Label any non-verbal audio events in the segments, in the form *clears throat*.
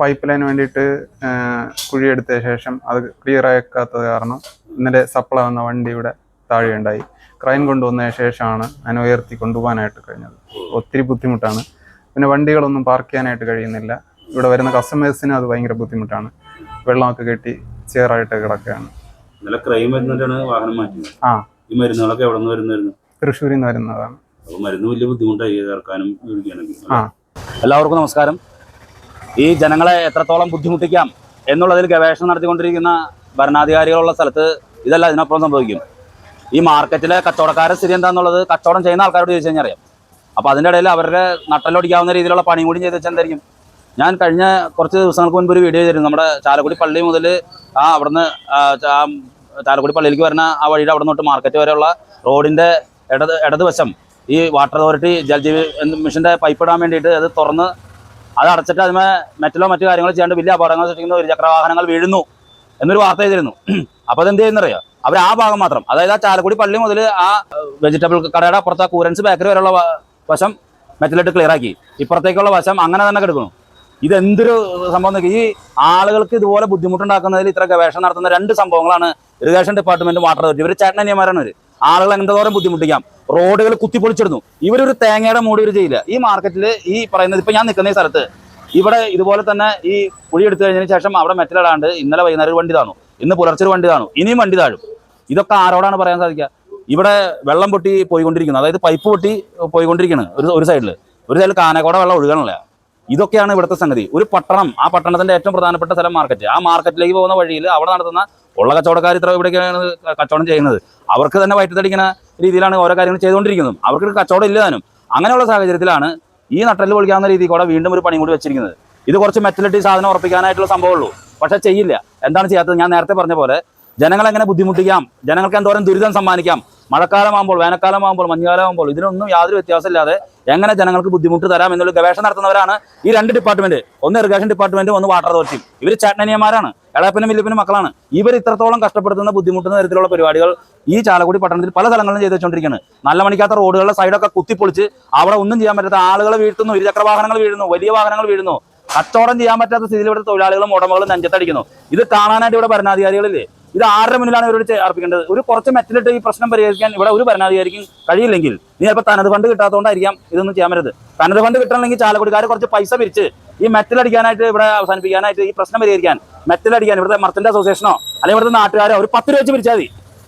Pipe line വേണ്ടിയിട്ട് കുഴിയെടുത്ത ശേഷം അത് ക്ലിയർ ആക്കാത്തത് കാരണം ഇന്നലെ സപ്ലൈ വന്ന വണ്ടി ഇവിടെ താഴെയുണ്ടായി ക്രൈൻ കൊണ്ടുവന്ന ശേഷമാണ് അതിനെ ഉയർത്തി കൊണ്ടുപോകാനായിട്ട് കഴിഞ്ഞത്. ഒത്തിരി ബുദ്ധിമുട്ടാണ്. പിന്നെ വണ്ടികളൊന്നും പാർക്ക് ചെയ്യാനായിട്ട് കഴിയുന്നില്ല. ഇവിടെ വരുന്ന കസ്റ്റമേഴ്സിന് അത് ഭയങ്കര ബുദ്ധിമുട്ടാണ്. വെള്ളമൊക്കെ കെട്ടി ചേറായിട്ട് കിടക്കുകയാണ്. ഇന്നലെ ക്രൈം വരുന്നിട്ടാണ് വാഹനം മാറ്റുന്നത്. ആ. ഈ മരുന്നുകളൊക്കെ എവിടെ നിന്ന് വരുന്നതായിരുന്നു? തൃശ്ശൂരിൽ നിന്ന് വരുന്നതാണ്. മരുന്ന് വലിയ ബുദ്ധിമുട്ടായി എല്ലാവർക്കും നമസ്കാരം. ഈ ജനങ്ങളെ എത്രത്തോളം ബുദ്ധിമുട്ടിക്കാം എന്നുള്ളതിൽ ഗവേഷണം നടത്തിക്കൊണ്ടിരിക്കുന്ന ഭരണാധികാരികളുള്ള സ്ഥലത്ത് ഇതല്ല ഇതിനപ്പുറം സംഭവിക്കും. ഈ മാർക്കറ്റിലെ കച്ചവടക്കാരുടെ സ്ഥിതി എന്താണെന്നുള്ളത് കച്ചവടം ചെയ്യുന്ന ആൾക്കാരോട് ചോദിച്ചു കഴിഞ്ഞാൽ അറിയാം. അപ്പോൾ അതിന്റെ ഇടയിൽ അവരുടെ നട്ടലൊടിക്കാവുന്ന രീതിയിലുള്ള പണിയും കൂടി ചെയ്ത് വെച്ചാൽ എന്തായിരിക്കും? ഞാൻ കഴിഞ്ഞ കുറച്ച് ദിവസങ്ങൾക്ക് മുൻപ് ഒരു വീഡിയോ ചെയ്തിരുന്നു. നമ്മുടെ ചാലക്കുടി പള്ളി മുതൽ ആ അവിടുന്ന് ചാലക്കുടി പള്ളിയിലേക്ക് വരുന്ന ആ വഴിയുടെ അവിടെ തൊട്ട് മാർക്കറ്റ് വരെയുള്ള റോഡിന്റെ ഇടത് ഇടതുവശം ഈ വാട്ടർ അതോറിറ്റി ജൽജീവി മിഷന്റെ പൈപ്പ് ഇടാൻ വേണ്ടിയിട്ട് അത് തുറന്ന് അത് അടച്ചിട്ട് അതിന് മെറ്റലോ മറ്റു കാര്യങ്ങളോ ചെയ്യാണ്ട് വലിയ അപകടങ്ങൾ സൃഷ്ടിക്കുന്ന ഒരു വാഹനങ്ങൾ വീഴുന്നു എന്നൊരു വാർത്ത ചെയ്തിരുന്നു *clears throat* അപ്പോൾ അതെന്ത് ചെയ്യുന്നറിയോ? അവർ ആ ഭാഗം മാത്രം അതായത് ആ ചാലക്കുടി പള്ളി മുതൽ ആ വെജിറ്റബിൾ കടയുടെ അപ്പുറത്ത് ആ കൂരൻസ് ബേക്കറി വരെയുള്ള വശം മെറ്റലിട്ട് ക്ലിയർ ആക്കി. ഇപ്പുറത്തേക്കുള്ള വശം അങ്ങനെ തന്നെ കിടക്കുന്നു. ഇതെന്തൊരു സംഭവം ഈ ആളുകൾക്ക് ഇതുപോലെ ബുദ്ധിമുട്ടുണ്ടാക്കുന്നതിൽ ഇത്ര ഗവേഷണം നടത്തുന്ന രണ്ട് സംഭവങ്ങളാണ് ഇറിഗേഷൻ ഡിപ്പാർട്ട്മെന്റ് വാട്ടർ അതോറിറ്റി ഇവർ ചേട്ടനിയന്മാരാണ് ഇവർ ആളുകൾ എന്തോരം ബുദ്ധിമുട്ടിക്കാം. റോഡുകൾ കുത്തിപ്പൊളിച്ചിടുന്നു. ഇവരൊരു തേങ്ങയുടെ മൂടി ഒരു ചെയ്യില്ല. ഈ മാർക്കറ്റിൽ ഈ പറയുന്നത് ഇപ്പൊ ഞാൻ നിൽക്കുന്ന ഈ സ്ഥലത്ത് ഇവിടെ ഇതുപോലെ തന്നെ ഈ കുഴി എടുത്തു കഴിഞ്ഞതിന് ശേഷം അവിടെ മെറ്റലിടാണ്ട് ഇന്നലെ വൈകുന്നേരം ഒരു വണ്ടി താണു. ഇന്ന് പുലർച്ചെ ഒരു വണ്ടി താണു. ഇനിയും വണ്ടി താഴും. ഇതൊക്കെ ആരോടാണ് പറയാൻ സാധിക്കുക? ഇവിടെ വെള്ളം പൊട്ടി പോയിക്കൊണ്ടിരിക്കുന്നു. അതായത് പൈപ്പ് പൊട്ടി പോയിക്കൊണ്ടിരിക്കുകയാണ് ഒരു ഒരു സൈഡിൽ ഒരു സൈഡിൽ കാനക്കോടെ വെള്ളം ഒഴുകണല്ല ഇതൊക്കെയാണ് ഇവിടുത്തെ സംഗതി. ഒരു പട്ടണം ആ പട്ടണത്തിന്റെ ഏറ്റവും പ്രധാനപ്പെട്ട സ്ഥലം മാർക്കറ്റ് ആ മാർക്കറ്റിലേക്ക് പോകുന്ന വഴിയിൽ അവിടെ നടത്തുന്ന ഉള്ള കച്ചവടക്കാർ ഇത്ര ഇവിടേക്കാണ് കച്ചവടം ചെയ്യുന്നത്. അവർക്ക് തന്നെ വയറ്റിത്തടിക്കുന്ന രീതിയിലാണ് ഓരോ കാര്യങ്ങൾ ചെയ്തുകൊണ്ടിരിക്കുന്നത്. അവർക്ക് കച്ചവടം ഇല്ലാനും അങ്ങനെയുള്ള സാഹചര്യത്തിലാണ് ഈ നട്ടൽ പൊളിക്കാവുന്ന രീതിയിൽ കൂടെ വീണ്ടും ഒരു പണി കൂടി വെച്ചിരിക്കുന്നത്. ഇത് കുറച്ച് മെറ്റലിറ്റി സാധനം ഉറപ്പിക്കാനായിട്ടുള്ള സംഭവമുള്ളൂ പക്ഷേ ചെയ്യില്ല. എന്താണ് ചെയ്യാത്തത്? ഞാൻ നേരത്തെ പറഞ്ഞ പോലെ ജനങ്ങളെ എങ്ങനെ ബുദ്ധിമുട്ടിക്കാം? ജനങ്ങൾക്ക് എന്തോരം ദുരിതം സമ്മാനിക്കാം? മഴക്കാലമാകുമ്പോൾ വേനൽക്കാലമാകുമ്പോൾ മഞ്ഞുകാലമാകുമ്പോൾ ഇതിനൊന്നും യാതൊരു വ്യത്യാസമില്ലാതെ എങ്ങനെ ജനങ്ങൾക്ക് ബുദ്ധിമുട്ട് തരാം എന്നുള്ള ഗവേഷണം നടത്തുന്നവരാണ് ഈ രണ്ട് ഡിപ്പാർട്ട്മെന്റ് ഒന്ന് ഇറിഗേഷൻ ഡിപ്പാർട്ട്മെന്റും ഒന്ന് വാട്ടർ അതോറിറ്റിയും ഇവർ ചേട്ടനിയന്മാരാണ് എളപ്പനും വില്ലപ്പനും മക്കളാണ്. ഇവർ ഇത്രത്തോളം കഷ്ടപ്പെടുത്തുന്ന ബുദ്ധിമുട്ടുന്ന തരത്തിലുള്ള പരിപാടികൾ ഈ ചാലക്കുടി പട്ടണത്തിൽ പല സ്ഥലങ്ങളിലും ചെയ്തു വെച്ചുകൊണ്ടിരിക്കുകയാണ് നല്ല മണിക്കാത്ത റോഡുകളുടെ സൈഡൊക്കെ കുത്തിപ്പൊളിച്ച് അവിടെ ഒന്നും ചെയ്യാൻ പറ്റാത്ത ആളുകൾ വീഴ്ത്തുന്നു ഇരുചക്ര വാഹനങ്ങൾ വീഴുന്നു വലിയ വാഹനങ്ങൾ വീഴുന്നു. കച്ചവടം ചെയ്യാൻ പറ്റാത്ത സ്ഥിതിയിൽ ഇവിടുത്തെ തൊഴിലാളികളും ഉടമകളും നെഞ്ചത്തടിക്കുന്നു. ഇത് കാണാനായിട്ട് ഇവിടെ ഭരണാധികാരികളില്ലേ? ഇത് ആരുടെ മുന്നിലാണ് ഇവരോട് അർപ്പിക്കേണ്ടത്? ഒരു കുറച്ച് മെറ്റലിട്ട് ഈ പ്രശ്നം പരിഹരിക്കാൻ ഇവിടെ ഒരു ഭരണാധികാരിക്കും കഴിയില്ലെങ്കിൽ നീ ചിലപ്പോൾ തനത് ഫണ്ട് കിട്ടാത്തതുകൊണ്ടായിരിക്കാം ഇതൊന്നും ചെയ്യാൻ പറ്റത് തനത് ഫണ്ട് കിട്ടണമെങ്കിൽ ചാലക്കുടിക്കാർ കുറച്ച് പൈസ പിരിച്ച് ഈ മെറ്റലടിക്കാനായിട്ട് ഇവിടെ അവസാനിപ്പിക്കാനായിട്ട് ഈ പ്രശ്നം പരിഹരിക്കാൻ മെറ്റലടിക്കാൻ ഇവിടുത്തെ മർത്തിന്റെ അസോസിയേഷനോ അല്ലെങ്കിൽ ഇവിടുത്തെ നാട്ടുകാരോ ഒരു പത്ത് രൂപ വെച്ച് പിരിച്ചാൽ മതി.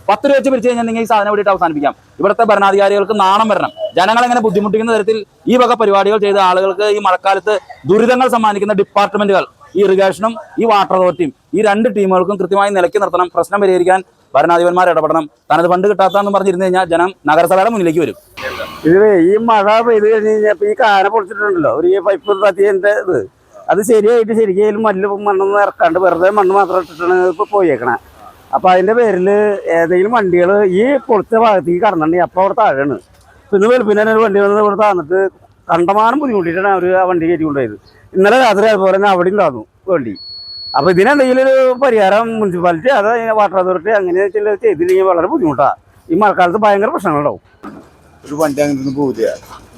പത്ത് രൂപ വെച്ച് പിരിച്ചു കഴിഞ്ഞാൽ നിങ്ങൾ ഈ സാധനം വേണ്ടിയിട്ട് അവസാനിപ്പിക്കാം. ഇവിടുത്തെ ഭരണാധികാരികൾക്ക് നാണം വരണം. ജനങ്ങളെ എങ്ങനെ ബുദ്ധിമുട്ടിക്കുന്ന തരത്തിൽ ഈ വക പരിപാടികൾ ചെയ്ത ആളുകൾക്ക് ഈ മഴക്കാലത്ത് ദുരിതങ്ങൾ സമ്മാനിക്കുന്ന ഡിപ്പാർട്ട്മെന്റുകൾ ഈ ഇറിഗേഷനും ഈ വാട്ടർ അതോറിറ്റിയും ഈ രണ്ട് ടീമുകൾക്കും കൃത്യമായി നിലയ്ക്ക് നിർത്തണം പ്രശ്നം പരിഹരിക്കാൻ ഭരണാധിപന്മാർ ഇടപെടണം. തനത് ഫണ്ട് കിട്ടാത്തെന്ന് പറഞ്ഞിരുന്നു കഴിഞ്ഞാൽ ജനം നഗരസഭയുടെ മുന്നിലേക്ക് വരും. ഇത് ഈ മഴ പെയ്ത് കഴിഞ്ഞ് കഴിഞ്ഞപ്പോൾ ഈ കാന പൊളിച്ചിട്ടുണ്ടല്ലോ. ഒരു ഈ പൈപ്പ് തത്തിയതിന്റെ ഇത്. അത് ശരിയായിട്ട് ശരിക്കും മല്ല് മണ്ണൊന്നും ഇറക്കാണ്ട് വെറുതെ മണ്ണ് മാത്രം ഇട്ടിട്ടാണ് ഇപ്പോൾ പോയേക്കണേ. അപ്പം അതിന്റെ പേരിൽ ഏതെങ്കിലും വണ്ടികൾ ഈ പൊളിച്ച ഭാഗത്തേക്ക് കടന്നിട്ടുണ്ടെങ്കിൽ അപ്പോൾ അവിടെ താഴെയാണ്. പിന്നെ വെളുപ്പിനൊരു വണ്ടി വന്നത് ഇവിടെ താന്നിട്ട് കണ്ടമാനം ബുദ്ധിമുട്ടിയിട്ടാണ് അവർ ആ വണ്ടി കയറ്റി കൊണ്ടുപോയത് ഇന്നലെ രാത്രി അതുപോലെ തന്നെ അവിടെ ഉണ്ടായിരുന്നു വേണ്ടി. അപ്പൊ ഇതിനെന്തെങ്കിലും ഒരു പരിഹാരം മുനിസിപ്പാലിറ്റി അത് വാട്ടർ അതോറിറ്റി അങ്ങനെ ചില ചെയ്തില്ലെങ്കിൽ വളരെ ബുദ്ധിമുട്ടാണ് ഈ മഴക്കാലത്ത് ഭയങ്കര പ്രശ്നങ്ങളുണ്ടാവും. ഒരു വണ്ടി അങ്ങനെ പോവില്ല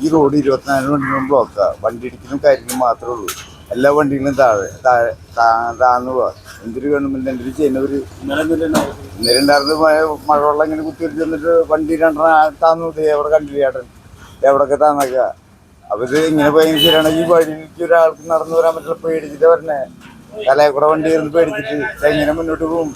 ഈ റോഡ് ഇരുപത്തിനാല് വണ്ടികളും ബ്ലോക്കാ വണ്ടി ഇടിക്കലും കാര്യങ്ങളും മാത്രമേ ഉള്ളൂ. എല്ലാ വണ്ടികളും താഴെ താഴെ താ- താഴ്ന്നു പോവാ. എന്തൊരു ഗവൺമെന്റ് എന്തൊരു ചെയ്യുന്നവര് ഇന്നലെ ഉണ്ടായിരുന്നു മഴവെള്ളം ഇങ്ങനെ കുത്തിരിച്ച് വന്നിട്ട് വണ്ടി രണ്ടെണ്ണം താന്നു എവിടെ കണ്ടില്ല ചേട്ടൻ എവിടെയൊക്കെ താന്നൊക്കെ. ഇത് ഇങ്ങനെ പോയതിന് ശരിയാണ് ഈ വഴിക്ക് ഒരാൾക്ക് നടന്നു വരാൻ പറ്റില്ല പേടിച്ചിട്ട് കലയെ കൂടെ വണ്ടി ഇരുന്ന് പേടിച്ചിട്ട് എങ്ങനെ മുന്നോട്ട് പോകും